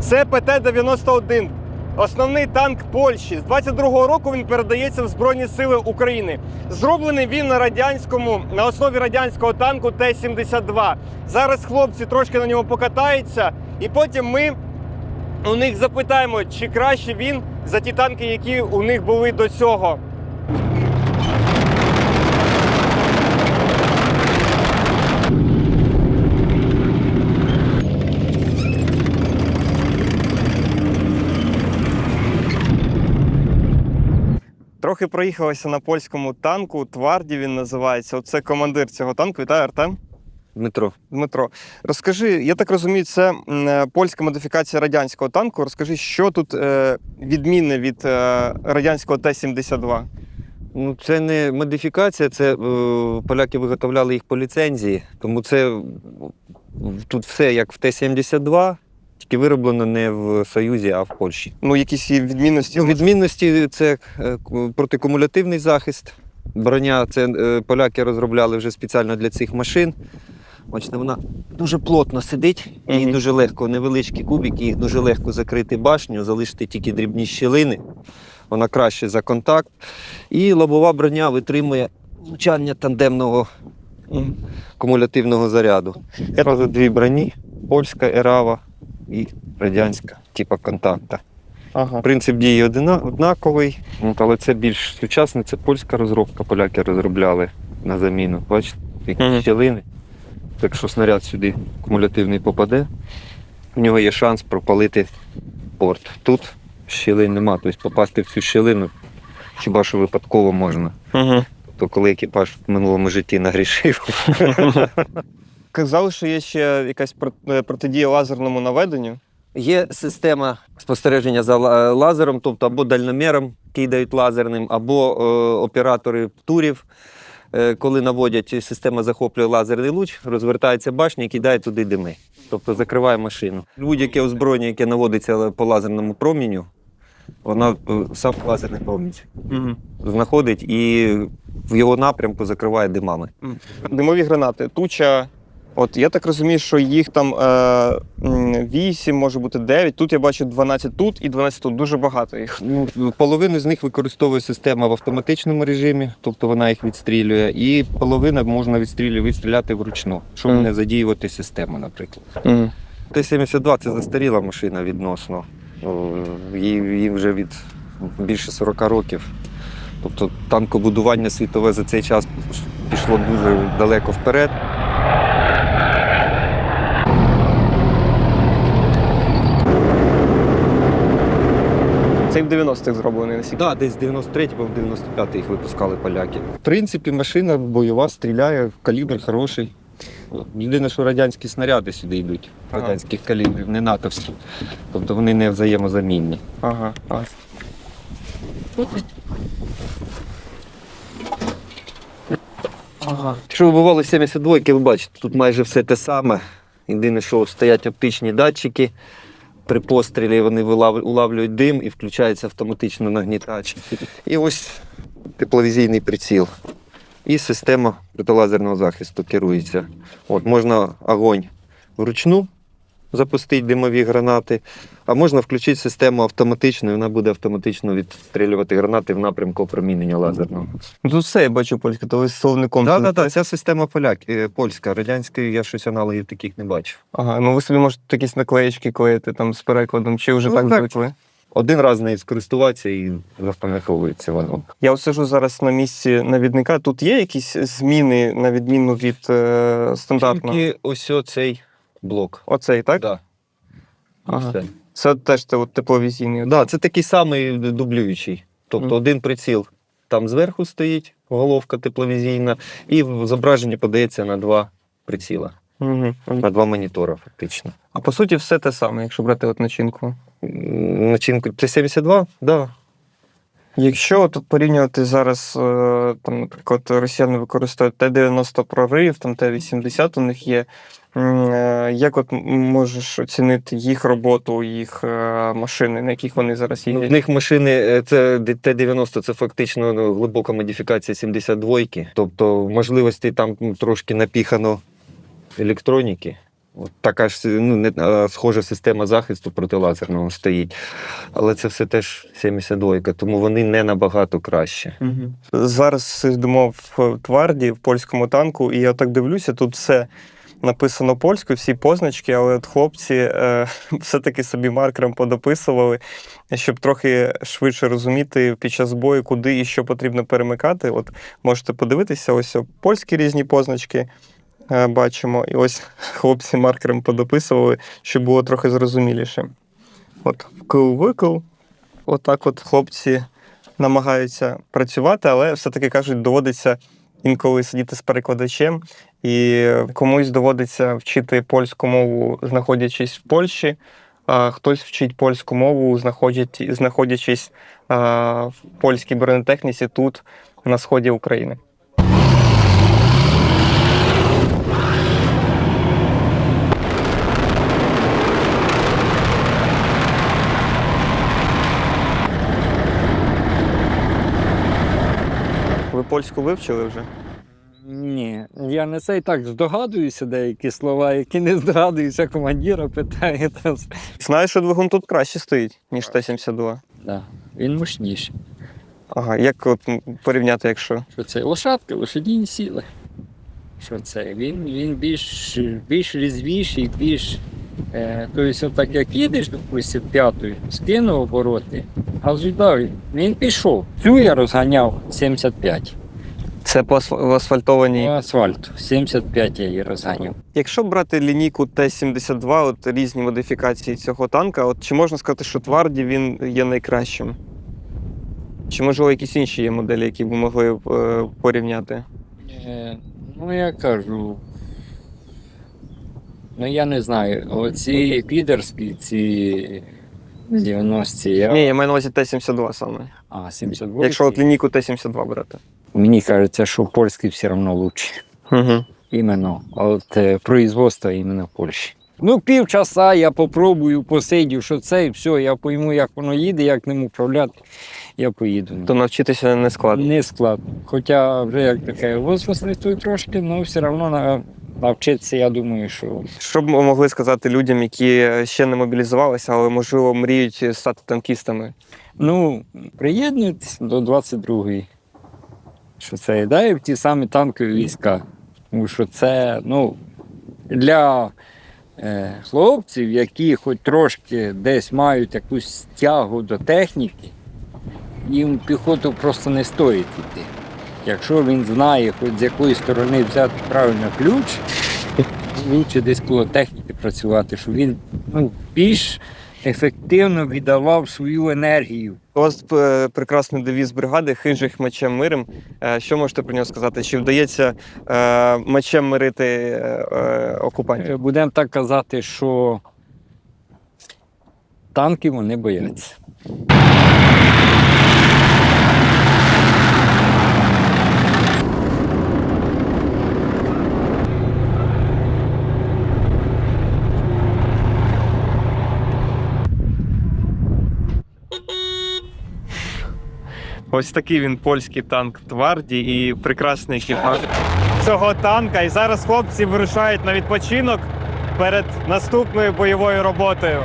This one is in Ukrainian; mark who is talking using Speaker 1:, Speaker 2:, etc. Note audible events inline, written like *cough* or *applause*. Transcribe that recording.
Speaker 1: Це ПТ-91. Основний танк Польщі. З 22-го року він передається в Збройні Сили України. Зроблений він на радянському на основі радянського танку Т-72. Зараз хлопці трошки на ньому покатаються, і потім ми у них запитаємо, чи краще він за ті танки, які у них були до цього. Трохи проїхалися на польському танку. Тварді він називається. Оце командир цього танку. Вітаю, Артем.
Speaker 2: Дмитро.
Speaker 1: Дмитро, розкажи, я так розумію, це е, польська модифікація радянського танку. Розкажи, що тут е, відмінне від е, радянського Т-72?
Speaker 2: Ну, це не модифікація, це поляки виготовляли їх по ліцензії, тому це тут все як в Т-72, тільки вироблено не в Союзі, а в Польщі.
Speaker 1: Ну, якісь є відмінності.
Speaker 2: Ну, відмінності це е, протикумулятивний захист. Броня це е, поляки розробляли вже спеціально для цих машин. Бачите, вона дуже плотно сидить,
Speaker 1: Мгм.
Speaker 2: дуже легко, невеличкі кубики, їх дуже легко закрити башню, залишити тільки дрібні щілини. Вона краще за контакт. І лобова броня витримує влучання тандемного кумулятивного заряду. Одразу дві броні: польська, ерава і радянська, типу контакта.
Speaker 1: Ага.
Speaker 2: Принцип дії однаковий, от, але це більш сучасне, це польська розробка, поляки розробляли на заміну. Бачите, які щілини. Якщо снаряд сюди кумулятивний попаде, в нього є шанс пропалити порт. Тут щілин нема, тобто попасти в цю щілину хіба що випадково можна. Тобто, коли екіпаж в минулому житті нагрішив, *laughs*
Speaker 1: Казали, що є ще якась е, протидія лазерному наведенню.
Speaker 2: Є система спостереження за лазером, тобто або дальноміром кидають лазерним, або е, оператори турів. Е, коли наводять, система захоплює лазерний луч, розвертається башня і кидає туди дими. Тобто закриває машину. Будь-яке озброєння, яке наводиться по лазерному проміню, воно е, сам лазерний промінь
Speaker 1: Угу.
Speaker 2: знаходить і в його напрямку закриває димами.
Speaker 1: Димові гранати. Туча. От я так розумію, що їх там е, 8, може бути 9. Тут я бачу 12 тут і 12 тут. Дуже багато їх.
Speaker 2: Ну, половину з них використовує система в автоматичному режимі, тобто вона їх відстрілює, і половина можна відстрілювати, відстріляти вручну, щоб
Speaker 1: Мгм.
Speaker 2: не задіювати систему, наприклад.
Speaker 1: Угу.
Speaker 2: Т-72 це застаріла машина відносно. Їй вже від більше 40 років. Тобто танкобудування світове за цей час пішло дуже далеко вперед.
Speaker 1: Це в 90-х зроблений.
Speaker 2: Так, десь 93 або в 95 їх випускали поляки. В принципі, машина бойова, стріляє, калібр хороший. Єдине, що радянські снаряди сюди йдуть,
Speaker 1: Ага.
Speaker 2: радянських калібрів, не натовські. Тобто вони не взаємозамінні.
Speaker 1: Ага. ага. Ага.
Speaker 2: Якщо ви бували 72-ки, ви бачите, тут майже все те саме. Єдине, що стоять оптичні датчики. При пострілі вони улавлюють дим і включається автоматично нагнітач. І ось тепловізійний приціл. І система протилазерного захисту керується. От, можна огонь вручну запустити димові гранати, а можна включити систему автоматично, і вона буде автоматично відстрілювати гранати в напрямку опромінення лазерного.
Speaker 1: Ну, Тут все я бачу польське, то ви з словником.
Speaker 2: Так, так, так, ця система поляк, е, польська, радянської я щось аналогів таких не бачив.
Speaker 1: Ага, ну ви собі можете якісь наклеєчки клеїти там з перекладом, чи вже
Speaker 2: Ну,
Speaker 1: так
Speaker 2: так.
Speaker 1: звикли?
Speaker 2: Один раз нею скористуватися і запам'ятовується воно.
Speaker 1: Я от сижу зараз на місці навідника. Тут є якісь зміни на відміну від е, стандартного?
Speaker 2: Тільки ось цей блок.
Speaker 1: Оцей, так?
Speaker 2: Да.
Speaker 1: Ага.
Speaker 2: Все.
Speaker 1: Це теж те, от, тепловізійний.
Speaker 2: Да, це такий самий дублюючий. Тобто
Speaker 1: Мгм.
Speaker 2: один приціл там зверху стоїть, головка тепловізійна, і в зображенні подається на два приціла,
Speaker 1: Угу.
Speaker 2: на два монітора, фактично.
Speaker 1: А по суті, все те саме, якщо брати от начинку.
Speaker 2: Начинку Т-72, да.
Speaker 1: Якщо от порівнювати зараз, е, там, наприклад, росіяни використовують Т-90 прорив, там Т-80 у них є. Е, Як от можеш оцінити їх роботу, їх е, машини, на яких вони зараз
Speaker 2: Ну, в них машини е, це Т-90, це фактично ну, глибока модифікація 72-ки. Тобто можливостей там трошки напіхано електроніки. От така ж ну, не, а, схожа система захисту протилазерного стоїть. Але це все теж 72, тому вони не набагато краще.
Speaker 1: Зараз сидимо в тварді, в польському танку, і я так дивлюся, тут все написано польською, всі позначки, але от хлопці е, *laughs* все-таки собі маркером подописували, щоб трохи швидше розуміти під час бою, куди і що потрібно перемикати. От можете подивитися, ось польські різні позначки. е, Бачимо, і ось *laughs* хлопці маркером подописували, щоб було трохи зрозуміліше. От вкл-викл. Отак от хлопці намагаються працювати, але все-таки кажуть, доводиться інколи сидіти з перекладачем, і комусь доводиться вчити польську мову, знаходячись в Польщі, а хтось вчить польську мову, знаходячись в польській бронетехніці тут, на сході України. Ви польську вивчили вже?
Speaker 3: Ні, я не це і так здогадуюся деякі слова, які не здогадуюся, командира питає.
Speaker 1: Знаю, що двигун тут краще стоїть, ніж Т-72.
Speaker 3: Да. Він мощніший.
Speaker 1: Ага, як от порівняти, якщо.
Speaker 3: Що це лошадка, лошадіні сіли. Що це? Він, він більш, більш різвіший, більш. Е, тобто, так як їдеш, допустим, п'ятою, скинув обороти, а віддав, він пішов. Цю я розганяв 75.
Speaker 1: Це по асфальтованій.
Speaker 3: По асфальту. 75 я її розганяв.
Speaker 1: Якщо брати лінійку Т-72, от різні модифікації цього танка, от чи можна сказати, що Тварді він є найкращим? Чи можливо якісь інші є моделі, які б могли е, порівняти?
Speaker 3: Е, ну, я кажу. Ну, я не знаю. Оці підерські, ці 90-ті, я...
Speaker 1: Ні, я маю на увазі Т-72 саме.
Speaker 3: А, 72.
Speaker 1: Якщо от лінійку Т-72 брати.
Speaker 3: Мені кажеться, що польський все одно краще.
Speaker 1: Угу.
Speaker 3: Іменно. От е, производство іменно в Польщі. Ну, півчаса я попробую, посидю, що це, і все, я пойму, як воно їде, як ним управляти, я поїду.
Speaker 1: То навчитися не складно.
Speaker 3: Не складно. Хоча вже як таке возрастний той трошки, але все одно на, навчитися, я думаю, що
Speaker 1: Що б ми могли сказати людям, які ще не мобілізувалися, але можливо мріють стати танкістами?
Speaker 3: Ну, приєднуйтесь до 22-ї. Що це і в ті самі танкові війська. Тому що це, ну, для е, хлопців, які хоч трошки десь мають якусь тягу до техніки, їм піхоту просто не стоїть йти. Якщо він знає, хоч з якої сторони взяти правильно ключ, *laughs* лучше десь коло техніки працювати, щоб він ну, більш ефективно віддавав свою енергію.
Speaker 1: У вас е, прекрасний девіз бригади хижих мечем миром. Е, Що можете про нього сказати? Чи вдається е, мечем мирити окупантів?
Speaker 3: Будемо так казати, що танки вони бояться.
Speaker 1: Ось такий він польський танк Тварді і прекрасний екіпаж цього танка. І зараз хлопці вирушають на відпочинок перед наступною бойовою роботою.